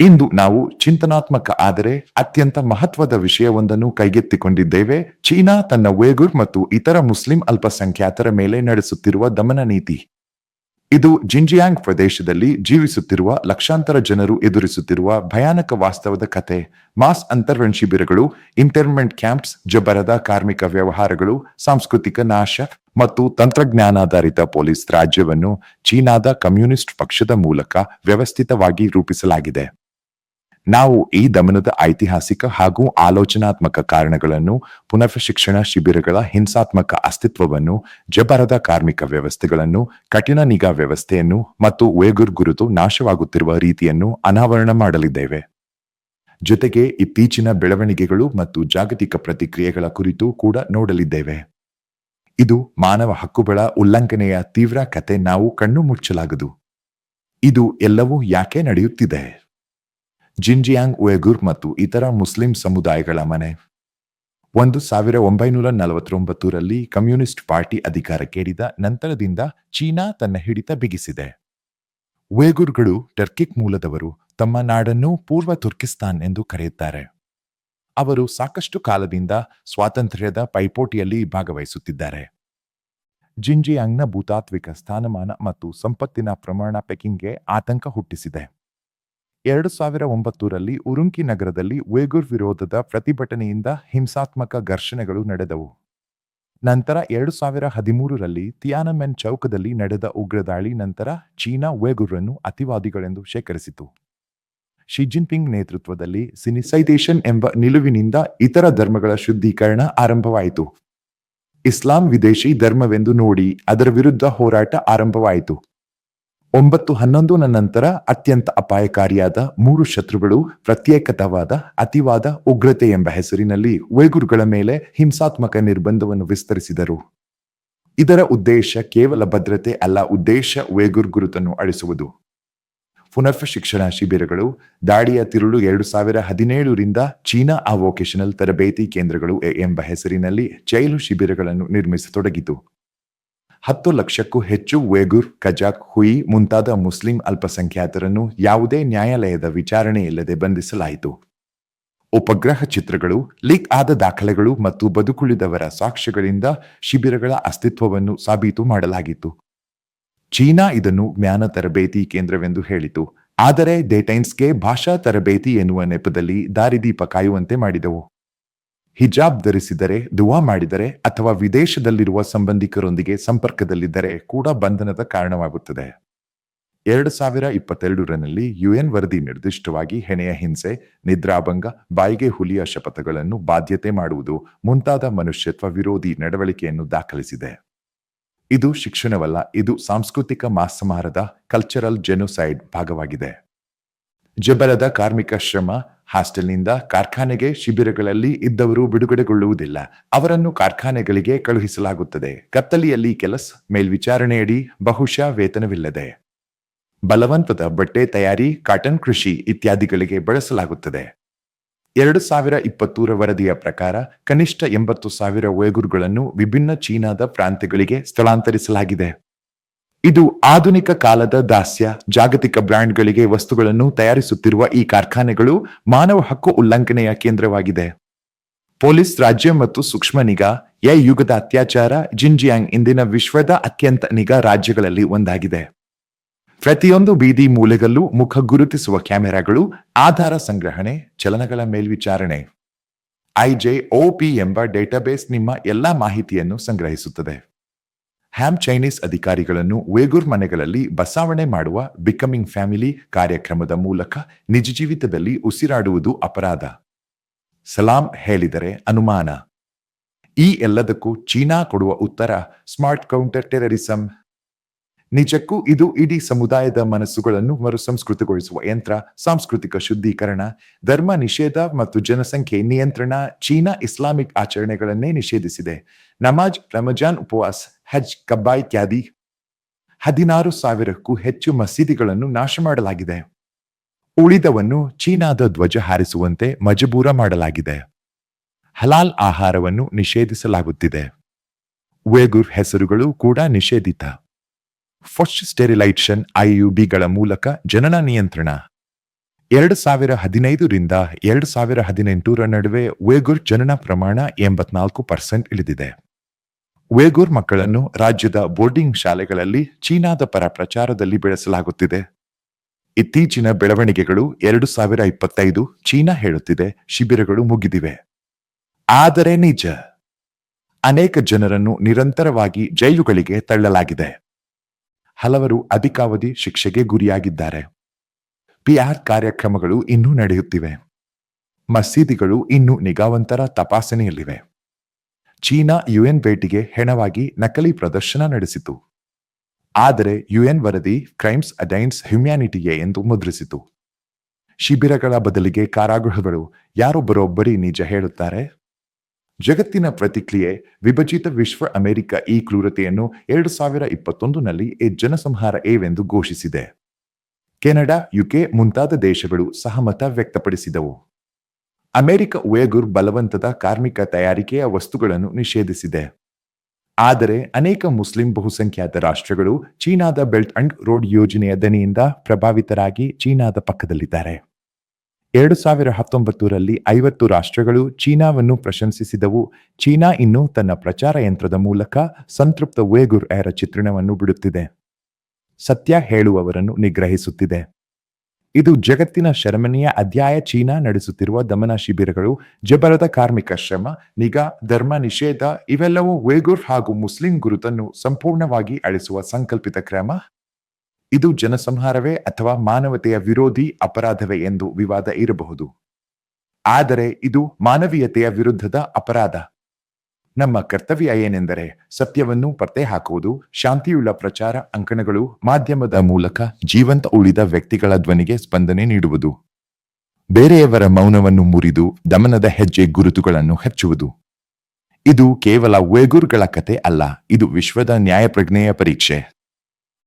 ಇಂದು ನಾವು ಚಿಂತನಾತ್ಮಕ ಆದರೆ ಅತ್ಯಂತ ಮಹತ್ವದ ವಿಷಯವೊಂದನ್ನು ಕೈಗೆತ್ತಿಕೊಂಡಿದ್ದೇವೆ. ಚೀನಾ ತನ್ನ ವೇಗುರ್ ಮತ್ತು ಇತರ ಮುಸ್ಲಿಂ ಅಲ್ಪಸಂಖ್ಯಾತರ ಮೇಲೆ ನಡೆಸುತ್ತಿರುವ ದಮನ ನೀತಿ. ಇದು ಜಿಂಜಿಯಾಂಗ್ ಪ್ರದೇಶದಲ್ಲಿ ಜೀವಿಸುತ್ತಿರುವ ಲಕ್ಷಾಂತರ ಜನರು ಎದುರಿಸುತ್ತಿರುವ ಭಯಾನಕ ವಾಸ್ತವದ ಕತೆ ಮಾಸ್ ಅಂತರ್ವಣ್ ಶಿಬಿರಗಳು, ಇಂಟರ್ಮೆಂಟ್ ಕ್ಯಾಂಪ್ಸ್, ಜಬರದ ಕಾರ್ಮಿಕ ವ್ಯವಹಾರಗಳು, ಸಾಂಸ್ಕೃತಿಕ ನಾಶ ಮತ್ತು ತಂತ್ರಜ್ಞಾನಾಧಾರಿತ ಪೊಲೀಸ್ ರಾಜ್ಯವನ್ನು ಚೀನಾದ ಕಮ್ಯುನಿಸ್ಟ್ ಪಕ್ಷದ ಮೂಲಕ ವ್ಯವಸ್ಥಿತವಾಗಿ ರೂಪಿಸಲಾಗಿದೆ. ನಾವು ಈ ದಮನದ ಐತಿಹಾಸಿಕ ಹಾಗೂ ಆಲೋಚನಾತ್ಮಕ ಕಾರಣಗಳನ್ನು ಪುನರ್ಶಿಕ್ಷಣ ಶಿಬಿರಗಳ ಹಿಂಸಾತ್ಮಕ ಅಸ್ತಿತ್ವವನ್ನು, ಜಬರದ ಕಾರ್ಮಿಕ ವ್ಯವಸ್ಥೆಗಳನ್ನು, ಕಠಿಣ ನಿಗಾ ವ್ಯವಸ್ಥೆಯನ್ನು ಮತ್ತು ವೇಗುರ್ ಗುರುತು ನಾಶವಾಗುತ್ತಿರುವ ರೀತಿಯನ್ನು ಅನಾವರಣ ಮಾಡಲಿದ್ದೇವೆ. ಜೊತೆಗೆ ಇತ್ತೀಚಿನ ಬೆಳವಣಿಗೆಗಳು ಮತ್ತು ಜಾಗತಿಕ ಪ್ರತಿಕ್ರಿಯೆಗಳ ಕುರಿತು ಕೂಡ ನೋಡಲಿದ್ದೇವೆ. ಇದು ಮಾನವ ಹಕ್ಕುಗಳ ಉಲ್ಲಂಘನೆಯ ತೀವ್ರ ಕತೆ ನಾವು ಕಣ್ಣು ಮುಚ್ಚಲಾಗದು. ಇದು ಎಲ್ಲವೂ ಯಾಕೆ ನಡೆಯುತ್ತಿದೆ? ಜಿಂಜಿಯಾಂಗ್, ಉಯಗುರ್ ಮತ್ತು ಇತರ ಮುಸ್ಲಿಂ ಸಮುದಾಯಗಳ ಮನೆ. ಒಂದು ಸಾವಿರ ಒಂಬೈನೂರ ನಲವತ್ತೊಂಬತ್ತರಲ್ಲಿ ಕಮ್ಯುನಿಸ್ಟ್ ಪಾರ್ಟಿ ಅಧಿಕಾರಕ್ಕೇರಿದ ನಂತರದಿಂದ ಚೀನಾ ತನ್ನ ಹಿಡಿತ ಬಿಗಿಸಿದೆ. ವೇಗುರ್ಗಳು ಟರ್ಕಿಕ್ ಮೂಲದವರು, ತಮ್ಮ ನಾಡನ್ನು ಪೂರ್ವ ತುರ್ಕಿಸ್ತಾನ್ ಎಂದು ಕರೆಯುತ್ತಾರೆ. ಅವರು ಸಾಕಷ್ಟು ಕಾಲದಿಂದ ಸ್ವಾತಂತ್ರ್ಯದ ಪೈಪೋಟಿಯಲ್ಲಿ ಭಾಗವಹಿಸುತ್ತಿದ್ದಾರೆ. ಜಿಂಜಿಯಾಂಗ್ನ ಭೂತಾತ್ವಿಕ ಸ್ಥಾನಮಾನ ಮತ್ತು ಸಂಪತ್ತಿನ ಪ್ರಮಾಣ ಪೆಕಿಂಗ್ಗೆ ಆತಂಕ ಹುಟ್ಟಿಸಿದೆ. ಎರಡು ಸಾವಿರ ಒಂಬತ್ತರಲ್ಲಿ ಉರುಂಕಿ ನಗರದಲ್ಲಿ ವೇಗುರ್ ವಿರೋಧದ ಪ್ರತಿಭಟನೆಯಿಂದ ಹಿಂಸಾತ್ಮಕ ಘರ್ಷಣೆಗಳು ನಡೆದವು. ನಂತರ ಎರಡು ಸಾವಿರ ಹದಿಮೂರರಲ್ಲಿ ತಿಯಾನಮೆನ್ ಚೌಕದಲ್ಲಿ ನಡೆದ ಉಗ್ರದಾಳಿ ನಂತರ ಚೀನಾ ವೇಗುರ್ರನ್ನು ಅತಿವಾದಿಗಳೆಂದು ಶೇಖರಿಸಿತು. ಶಿ ಜಿನ್ಪಿಂಗ್ ನೇತೃತ್ವದಲ್ಲಿ ಸಿನಿಸೈಟೇಷನ್ ಎಂಬ ನಿಲುವಿನಿಂದ ಇತರ ಧರ್ಮಗಳ ಶುದ್ಧೀಕರಣ ಆರಂಭವಾಯಿತು. ಇಸ್ಲಾಂ ವಿದೇಶಿ ಧರ್ಮವೆಂದು ನೋಡಿ ಅದರ ವಿರುದ್ಧ ಹೋರಾಟ ಆರಂಭವಾಯಿತು. ಒಂಬತ್ತು ಹನ್ನೊಂದನ ನಂತರ ಅತ್ಯಂತ ಅಪಾಯಕಾರಿಯಾದ ಮೂರು ಶತ್ರುಗಳು, ಪ್ರತ್ಯೇಕತವಾದ, ಅತಿವಾದ ಉಗ್ರತೆ ಎಂಬ ಹೆಸರಿನಲ್ಲಿ ವೈಗುರುಗಳ ಮೇಲೆ ಹಿಂಸಾತ್ಮಕ ನಿರ್ಬಂಧವನ್ನು ವಿಸ್ತರಿಸಿದರು. ಇದರ ಉದ್ದೇಶ ಕೇವಲ ಭದ್ರತೆ ಅಲ್ಲ, ಉದ್ದೇಶ ವೇಗುರ್ ಗುರುತನ್ನು ಅಳಿಸುವುದು. ಪುನರ್ಫ ಶಿಕ್ಷಣ ಶಿಬಿರಗಳು, ದಾಳಿಯ ತಿರುಳು ಎರಡು ಸಾವಿರ ಹದಿನೇಳರಿಂದ ಚೀನಾ ಆ ವೊಕೇಶನಲ್ ತರಬೇತಿ ಕೇಂದ್ರಗಳು ಎಂಬ ಹೆಸರಿನಲ್ಲಿ ಜೈಲು ಶಿಬಿರಗಳನ್ನು ನಿರ್ಮಿಸತೊಡಗಿತು. ಹತ್ತು ಲಕ್ಷಕ್ಕೂ ಹೆಚ್ಚು ವೇಗುರ್ ಕಜಾಕ್, ಹುಯಿ ಮುಂತಾದ ಮುಸ್ಲಿಂ ಅಲ್ಪಸಂಖ್ಯಾತರನ್ನು ಯಾವುದೇ ನ್ಯಾಯಾಲಯದ ವಿಚಾರಣೆ ಇಲ್ಲದೆ ಬಂಧಿಸಲಾಯಿತು. ಉಪಗ್ರಹ ಚಿತ್ರಗಳು, ಲೀಕ್ ಆದ ದಾಖಲೆಗಳು ಮತ್ತು ಬದುಕುಳಿದವರ ಸಾಕ್ಷ್ಯಗಳಿಂದ ಶಿಬಿರಗಳ ಅಸ್ತಿತ್ವವನ್ನು ಸಾಬೀತು ಮಾಡಲಾಗಿತ್ತು. ಚೀನಾ ಇದನ್ನು ಜ್ಞಾನ ತರಬೇತಿ ಕೇಂದ್ರವೆಂದು ಹೇಳಿತು. ಆದರೆ, ಡೇಟೈನ್ಸ್ಗೆ ಭಾಷಾ ತರಬೇತಿ ಎನ್ನುವ ನೆಪದಲ್ಲಿ ದಾರಿದೀಪ ಕಾಯುವಂತೆ ಮಾಡಿದವು. ಹಿಜಾಬ್ ಧರಿಸಿದರೆ, ದುವಾ ಮಾಡಿದರೆ ಅಥವಾ ವಿದೇಶದಲ್ಲಿರುವ ಸಂಬಂಧಿಕರೊಂದಿಗೆ ಸಂಪರ್ಕದಲ್ಲಿದ್ದರೆ ಕೂಡ ಬಂಧನದ ಕಾರಣವಾಗುತ್ತದೆ. ಎರಡು ಸಾವಿರ ಇಪ್ಪತ್ತೆರಡರಲ್ಲಿ ಯುಎನ್ ವರದಿ ನಿರ್ದಿಷ್ಟವಾಗಿ ಹೆಣೆಯ ಹಿಂಸೆ, ನಿದ್ರಾಭಂಗ, ಬಾಯಿಗೆ ಹುಲಿಯ ಶಪಥಗಳನ್ನು ಬಾಧ್ಯತೆ ಮಾಡುವುದು, ಮುಂತಾದ ಮನುಷ್ಯತ್ವ ವಿರೋಧಿ ನಡವಳಿಕೆಯನ್ನು ದಾಖಲಿಸಿದೆ. ಇದು ಶಿಕ್ಷಣವಲ್ಲ, ಇದು ಸಾಂಸ್ಕೃತಿಕ ಮಾಸಮಾರದ ಕಲ್ಚರಲ್ ಜೆನೋಸೈಡ್ ಭಾಗವಾಗಿದೆ. ಜಬರದ ಕಾರ್ಮಿಕ ಶ್ರಮ ಹಾಸ್ಟೆಲ್ನಿಂದ ಕಾರ್ಖಾನೆಗೆ ಶಿಬಿರಗಳಲ್ಲಿ ಇದ್ದವರು ಬಿಡುಗಡೆಗೊಳ್ಳುವುದಿಲ್ಲ. ಅವರನ್ನು ಕಾರ್ಖಾನೆಗಳಿಗೆ ಕಳುಹಿಸಲಾಗುತ್ತದೆ. ಕತ್ತಲಿಯಲ್ಲಿ ಕೆಲಸ ಮೇಲ್ವಿಚಾರಣೆಯಡಿ ಬಹುಶಃ ವೇತನವಿಲ್ಲದೆ. ಬಲವಂತದ ಬಟ್ಟೆ ತಯಾರಿ, ಕಾಟನ್ ಕೃಷಿ ಇತ್ಯಾದಿಗಳಿಗೆ ಬಳಸಲಾಗುತ್ತದೆ. ಎರಡು ಸಾವಿರ ಇಪ್ಪತ್ತೂರ ವರದಿಯ ಪ್ರಕಾರ ಕನಿಷ್ಠ ಎಂಬತ್ತು ಸಾವಿರ ಒಯಗುರುಗಳನ್ನು ವಿಭಿನ್ನ ಚೀನಾದ ಪ್ರಾಂತ್ಯಗಳಿಗೆ ಸ್ಥಳಾಂತರಿಸಲಾಗಿದೆ. ಇದು ಆಧುನಿಕ ಕಾಲದ ದಾಸ್ಯ. ಜಾಗತಿಕ ಬ್ರ್ಯಾಂಡ್ಗಳಿಗೆ ವಸ್ತುಗಳನ್ನು ತಯಾರಿಸುತ್ತಿರುವ ಈ ಕಾರ್ಖಾನೆಗಳು ಮಾನವ ಹಕ್ಕು ಉಲ್ಲಂಘನೆಯ ಕೇಂದ್ರವಾಗಿದೆ. ಪೊಲೀಸ್, ರಾಜ್ಯ ಮತ್ತು ಸೂಕ್ಷ್ಮ ನಿಗಾ ಎ ಯುಗದ ಅತ್ಯಾಚಾರ, ಜಿಂಜಿಯಾಂಗ್ ಇಂದಿನ ವಿಶ್ವದ ಅತ್ಯಂತ ನಿಗಾ ರಾಜ್ಯಗಳಲ್ಲಿ ಒಂದಾಗಿದೆ. ಪ್ರತಿಯೊಂದು ಬೀದಿ ಮೂಲೆಗಲ್ಲೂ ಮುಖ ಗುರುತಿಸುವ ಕ್ಯಾಮೆರಾಗಳು, ಆಧಾರ ಸಂಗ್ರಹಣೆ, ಚಲನಗಳ ಮೇಲ್ವಿಚಾರಣೆ. ಐಜೆ ಓಪಿ ಎಂಬ ಡೇಟಾಬೇಸ್ ನಿಮ್ಮ ಎಲ್ಲಾ ಮಾಹಿತಿಯನ್ನು ಸಂಗ್ರಹಿಸುತ್ತದೆ. ಹ್ಯಾಮ್ ಚೈನೀಸ್ ಅಧಿಕಾರಿಗಳನ್ನು ವೇಗುರ್ ಮನೆಗಳಲ್ಲಿ ಬಸಾವಣೆ ಮಾಡುವ ಬಿಕಮಿಂಗ್ ಫ್ಯಾಮಿಲಿ ಕಾರ್ಯಕ್ರಮದ ಮೂಲಕ ನಿಜ ಜೀವಿತದಲ್ಲಿ ಉಸಿರಾಡುವುದು ಅಪರಾಧ. ಸಲಾಂ ಹೇಳಿದರೆ ಅನುಮಾನ. ಈ ಎಲ್ಲದಕ್ಕೂ ಚೀನಾ ಕೊಡುವ ಉತ್ತರ, ಸ್ಮಾರ್ಟ್ ಕೌಂಟರ್ ಟೆರರಿಸಂ. ನಿಜಕ್ಕೂ ಇದು ಇಡೀ ಸಮುದಾಯದ ಮನಸ್ಸುಗಳನ್ನು ಮರುಸಂಸ್ಕೃತಗೊಳಿಸುವ ಯಂತ್ರ, ಸಾಂಸ್ಕೃತಿಕ ಶುದ್ಧೀಕರಣ, ಧರ್ಮ ನಿಷೇಧ ಮತ್ತು ಜನಸಂಖ್ಯೆ ನಿಯಂತ್ರಣ, ಚೀನಾ ಇಸ್ಲಾಮಿಕ್ ಆಚರಣೆಗಳನ್ನೇ ನಿಷೇಧಿಸಿದೆ. ನಮಾಜ್, ರಮಜಾನ್ ಉಪವಾಸ್, ಹಜ್ ಕಬ್ಬಾ ಇತ್ಯಾದಿ ಹದಿನಾರು ಸಾವಿರಕ್ಕೂ ಹೆಚ್ಚು ಮಸೀದಿಗಳನ್ನು ನಾಶ ಮಾಡಲಾಗಿದೆ ಉಳಿದವನ್ನು ಚೀನಾದ ಧ್ವಜ ಹಾರಿಸುವಂತೆ ಮಜಬೂರ ಮಾಡಲಾಗಿದೆ. ಹಲಾಲ್ ಆಹಾರವನ್ನು ನಿಷೇಧಿಸಲಾಗುತ್ತಿದೆ. ವೇಗುರ್ ಹೆಸರುಗಳು ಕೂಡ ನಿಷೇಧಿತ. ಫಸ್ಟ್ ಸ್ಟೆರಿಲೈಟ್ಷನ್ ಐಯುಬಿಗಳ ಮೂಲಕ ಜನನ ನಿಯಂತ್ರಣ. ಎರಡು ಸಾವಿರ ಹದಿನೈದರಿಂದ ಎರಡು ಸಾವಿರ ಹದಿನೆಂಟರ ನಡುವೆ ವೇಗುರ್ ಜನನ ಪ್ರಮಾಣ ಎಂಬತ್ನಾಲ್ಕು ಪರ್ಸೆಂಟ್ ಇಳಿದಿದೆ. ವೇಗುರ್ ಮಕ್ಕಳನ್ನು ರಾಜ್ಯದ ಬೋರ್ಡಿಂಗ್ ಶಾಲೆಗಳಲ್ಲಿ ಚೀನಾದ ಪರ ಪ್ರಚಾರದಲ್ಲಿ ಬೆಳೆಸಲಾಗುತ್ತಿದೆ. ಇತ್ತೀಚಿನ ಬೆಳವಣಿಗೆಗಳು ಎರಡು ಸಾವಿರ ಇಪ್ಪತ್ತೈದು ಚೀನಾ ಹೇಳುತ್ತಿದೆ, ಶಿಬಿರಗಳು ಮುಗಿದಿವೆ. ಆದರೆ ನಿಜ, ಅನೇಕ ಜನರನ್ನು ನಿರಂತರವಾಗಿ ಜೈಲುಗಳಿಗೆ ತಳ್ಳಲಾಗಿದೆ. ಹಲವರು ಅಧಿಕಾವಧಿ ಶಿಕ್ಷೆಗೆ ಗುರಿಯಾಗಿದ್ದಾರೆ. ಪಿಆರ್ ಕಾರ್ಯಕ್ರಮಗಳು ಇನ್ನೂ ನಡೆಯುತ್ತಿವೆ. ಮಸೀದಿಗಳು ಇನ್ನೂ ನಿಗಾವಂತರ ತಪಾಸಣೆಯಲ್ಲಿವೆ. ಚೀನಾ ಯುಎನ್ ಭೇಟಿಗೆ ಹೆಣವಾಗಿ ನಕಲಿ ಪ್ರದರ್ಶನ ನಡೆಸಿತು. ಆದರೆ ಯುಎನ್ ವರದಿ ಕ್ರೈಮ್ಸ್ ಅಡೈನ್ಸ್ ಹ್ಯುಮ್ಯಾನಿಟಿಗೆ ಎಂದು ಮುದ್ರಿಸಿತು. ಶಿಬಿರಗಳ ಬದಲಿಗೆ ಕಾರಾಗೃಹಗಳು ಯಾರೊಬ್ಬರೊಬ್ಬರಿ ನಿಜ ಹೇಳುತ್ತಾರೆ? ಜಗತ್ತಿನ ಪ್ರತಿಕ್ರಿಯೆ, ವಿಭಜಿತ ವಿಶ್ವ ಅಮೆರಿಕ ಈ ಕ್ರೂರತೆಯನ್ನು ಎರಡು ಸಾವಿರ ಇಪ್ಪತ್ತೊಂದನಲ್ಲಿ ಎ ಜನಸಂಹಾರ ಏವೆಂದು ಘೋಷಿಸಿದೆ. ಕೆನಡಾ, ಯುಕೆ ಮುಂತಾದ ದೇಶಗಳು ಸಹಮತ ವ್ಯಕ್ತಪಡಿಸಿದವು. ಅಮೆರಿಕ ಉಯಗುರ್ ಬಲವಂತದ ಕಾರ್ಮಿಕ ತಯಾರಿಕೆಯ ವಸ್ತುಗಳನ್ನು ನಿಷೇಧಿಸಿದೆ. ಆದರೆ ಅನೇಕ ಮುಸ್ಲಿಂ ಬಹುಸಂಖ್ಯಾತ ರಾಷ್ಟ್ರಗಳು ಚೀನಾದ ಬೆಲ್ಟ್ ಅಂಡ್ ರೋಡ್ ಯೋಜನೆಯ ದನಿಯಿಂದ ಪ್ರಭಾವಿತರಾಗಿ ಚೀನಾದ ಪಕ್ಕದಲ್ಲಿದ್ದಾರೆ. ಎರಡು ಸಾವಿರ ಹತ್ತೊಂಬತ್ತರಲ್ಲಿ ಐವತ್ತು ರಾಷ್ಟ್ರಗಳು ಚೀನಾವನ್ನು ಪ್ರಶಂಸಿಸಿದವು. ಚೀನಾ ಇನ್ನು ತನ್ನ ಪ್ರಚಾರ ಯಂತ್ರದ ಮೂಲಕ ಸಂತೃಪ್ತ ವೇಗುರ್ ಏರ ಚಿತ್ರಣವನ್ನು ಬಿಡುತ್ತಿದೆ. ಸತ್ಯ ಹೇಳುವವರನ್ನು ನಿಗ್ರಹಿಸುತ್ತಿದೆ. ಇದು ಜಗತ್ತಿನ ಶರಮನೆಯ ಅಧ್ಯಾಯ ಚೀನಾ ನಡೆಸುತ್ತಿರುವ ದಮನ ಶಿಬಿರಗಳು, ಜಬರದ ಕಾರ್ಮಿಕ ಶ್ರಮ, ನಿಗಾ, ಧರ್ಮ ನಿಷೇಧ, ಇವೆಲ್ಲವೂ ವೇಗುರ್ ಹಾಗೂ ಮುಸ್ಲಿಂ ಗುರುತನ್ನು ಸಂಪೂರ್ಣವಾಗಿ ಅಳಿಸುವ ಸಂಕಲ್ಪಿತ ಕ್ರಮ. ಇದು ಜನಸಂಹಾರವೇ ಅಥವಾ ಮಾನವತೆಯ ವಿರೋಧಿ ಅಪರಾಧವೇ ಎಂದು ವಿವಾದ ಇರಬಹುದು. ಆದರೆ ಇದು ಮಾನವೀಯತೆಯ ವಿರುದ್ಧದ ಅಪರಾಧ. ನಮ್ಮ ಕರ್ತವ್ಯ ಏನೆಂದರೆ ಸತ್ಯವನ್ನು ಪತ್ತೆ ಹಾಕುವುದು, ಶಾಂತಿಯುಳ್ಳ ಪ್ರಚಾರ, ಅಂಕಣಗಳು, ಮಾಧ್ಯಮದ ಮೂಲಕ ಜೀವಂತ ಉಳಿದ ವ್ಯಕ್ತಿಗಳ ಧ್ವನಿಗೆ ಸ್ಪಂದನೆ ನೀಡುವುದು. ಬೇರೆಯವರ ಮೌನವನ್ನು ಮುರಿದು ದಮನದ ಹೆಜ್ಜೆ ಗುರುತುಗಳನ್ನು ಹಚ್ಚುವುದು. ಇದು ಕೇವಲ ವೇಗುರ್ಗಳ ಕತೆ ಅಲ್ಲ, ಇದು ವಿಶ್ವದ ನ್ಯಾಯಪ್ರಜ್ಞೆಯ ಪರೀಕ್ಷೆ.